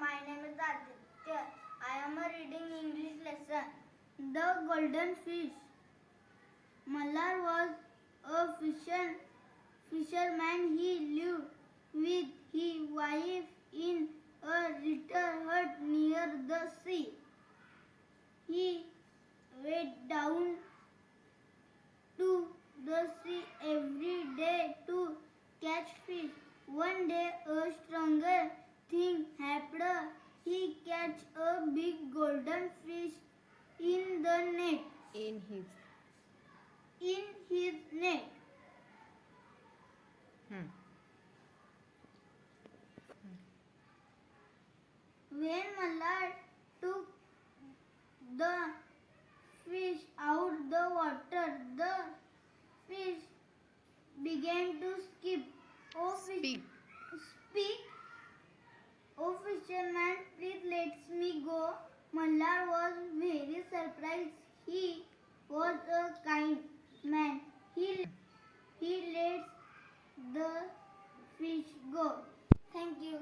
my name is Aditya. I am reading English lesson. The golden fish. Mallar was a fisher, fisherman. He lived with his wife in a little hut near the sea. He went down to the sea every day to catch fish. One day a stronger catch a big golden fish in the net. in his In his net. hmm. When Mallar took the fish out the water, the fish began to skip. Oh, fish, speak speak. Oh, fisherman, please let me go. Mallar was very surprised. He was a kind man. He he let the fish go. Thank you.